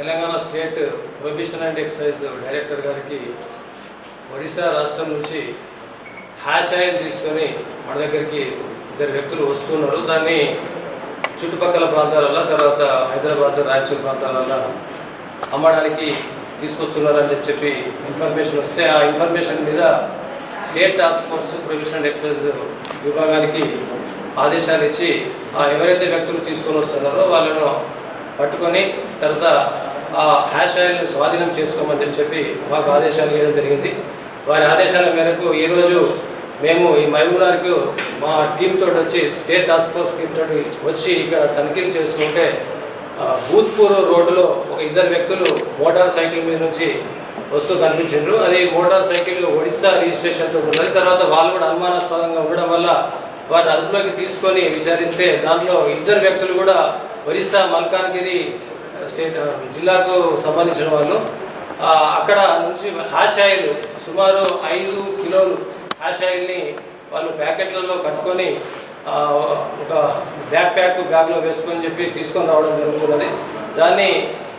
Telangana state prohibition and excise director గారికి ఒడిశా రాష్ట్రం నుంచి హ్యాష్ ఆయిల్ తీసుకొని మన దగ్గరికి ఇద్దరు వ్యక్తులు వస్తున్నారు. దాన్ని చుట్టుపక్కల ప్రాంతాలలో తర్వాత హైదరాబాద్ రాయచూర్ ప్రాంతాలలో అమ్మడానికి తీసుకొస్తున్నారని చెప్పి చెప్పి ఇన్ఫర్మేషన్ వస్తే ఆ ఇన్ఫర్మేషన్ మీద state task force prohibition and excise విభాగానికి ఆదేశాలు ఇచ్చి ఆ ఎవరైతే వ్యక్తులు తీసుకొని వస్తున్నారో వాళ్ళను పట్టుకొని తర్వాత ఆ హ్యాష్ స్వాధీనం చేసుకోమని చెప్పి మాకు ఆదేశాలు ఇవ్వడం జరిగింది. వారి ఆదేశాల మేరకు ఈరోజు మేము ఈ మహబూబ్నగర్కు మా టీం తోటి వచ్చి స్టేట్ టాస్క్ ఫోర్స్ టీం తోటి వచ్చి ఇక్కడ తనిఖీలు చేస్తుంటే ఆ, భూత్పూర్ రోడ్డులో ఒక ఇద్దరు వ్యక్తులు మోటార్ సైకిల్ మీద నుంచి వస్తూ కనిపించారు అది మోటార్ సైకిల్ ఒడిశా రిజిస్ట్రేషన్తో ఉన్నది. తర్వాత వాళ్ళు కూడా అనుమానాస్పదంగా ఉండడం వల్ల వారిని అదుపులోకి తీసుకొని విచారిస్తే దాంట్లో ఇద్దరు వ్యక్తులు కూడా ఒరిస్సా మల్కాన్గిరి స్టేట్ జిల్లాకు సంబంధించిన వాళ్ళు అక్కడ నుంచి హ్యాష్ ఆయిల్ సుమారు ఐదు కిలోలు హాషాయిల్ని ఆయిల్ని వాళ్ళు ప్యాకెట్లలో కట్టుకొని ఒక బ్యాక్ ప్యాక్ బ్యాగ్లో వేసుకొని చెప్పి తీసుకొని రావడం జరుగుతున్నది. దాన్ని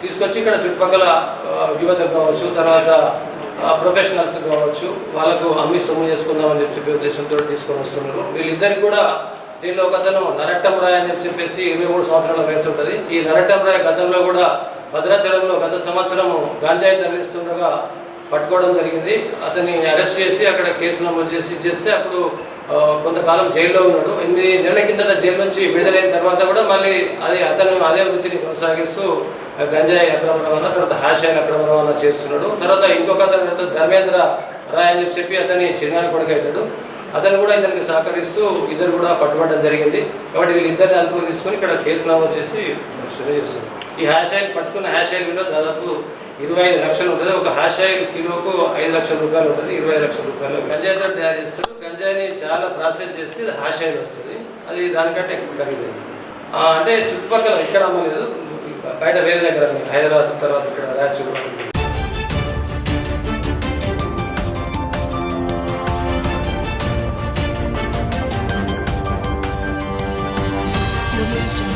తీసుకొచ్చి ఇక్కడ చుట్టుపక్కల యువతకు కావచ్చు తర్వాత ప్రొఫెషనల్స్ కావచ్చు వాళ్ళకు అమ్మి సొమ్ము చేసుకుందామని చెప్పి చెప్పి ఉద్దేశంతో తీసుకొని వస్తున్నారు. వీళ్ళిద్దరికి కూడా దీనిలో ఒక అతను నరట్టం రాయ్ అని చెప్పేసి ఇరవై మూడు సంవత్సరాల వయసు ఉంటుంది ఈ నరట్టం రాయ్ గతంలో కూడా భద్రాచలంలో గత సంవత్సరము గాంజాయి తరలిస్తుండగా పట్టుకోవడం జరిగింది. అతన్ని అరెస్ట్ చేసి అక్కడ కేసు నమోదు చేసి చేస్తే అప్పుడు కొంతకాలం జైల్లో ఉన్నాడు. ఎనిమిది నెలల కిందట జైలు నుంచి విడుదలైన తర్వాత కూడా మళ్ళీ అదే అతను అదే వృత్తిని కొనసాగిస్తూ గంజాయి అక్రమ రవాణా తర్వాత హాషాయి అక్రమ రవాణా చేస్తున్నాడు. తర్వాత ఇంకొక అతను ధర్మేంద్ర రాయ్ అని చెప్పి అతని చిన్నారి కొడుకు అవుతాడు. అతను కూడా ఇతనికి సహకరిస్తూ ఇద్దరు కూడా పట్టుబడడం జరిగింది. కాబట్టి వీళ్ళిద్దరిని అదుపులో తీసుకొని ఇక్కడ కేసు నమోదు చేసి చేస్తుంది ఈ హ్యాష్ ఆయిల్ పట్టుకున్న హ్యాష్ ఆయిల్ విలువ దాదాపు ఇరవై ఐదు లక్షలు ఉంటుంది. ఒక హ్యాష్ ఆయిల్ కిలోకు ఐదు లక్షల రూపాయలు ఉంటుంది. ఇరవై ఐదు లక్షల రూపాయలు గంజాయితో తయారు చేస్తారు. గంజాయిని చాలా ప్రాసెస్ చేస్తే ఇది హ్యాష్ ఆయిల్ వస్తుంది. అది దానికంటే ఎక్కువ ఖరీదు. అంటే చుట్టుపక్కల ఇక్కడ అమ్మలేదు బయట వేరే దగ్గర హైదరాబాద్ తర్వాత ఇక్కడ రాయచూరు Audio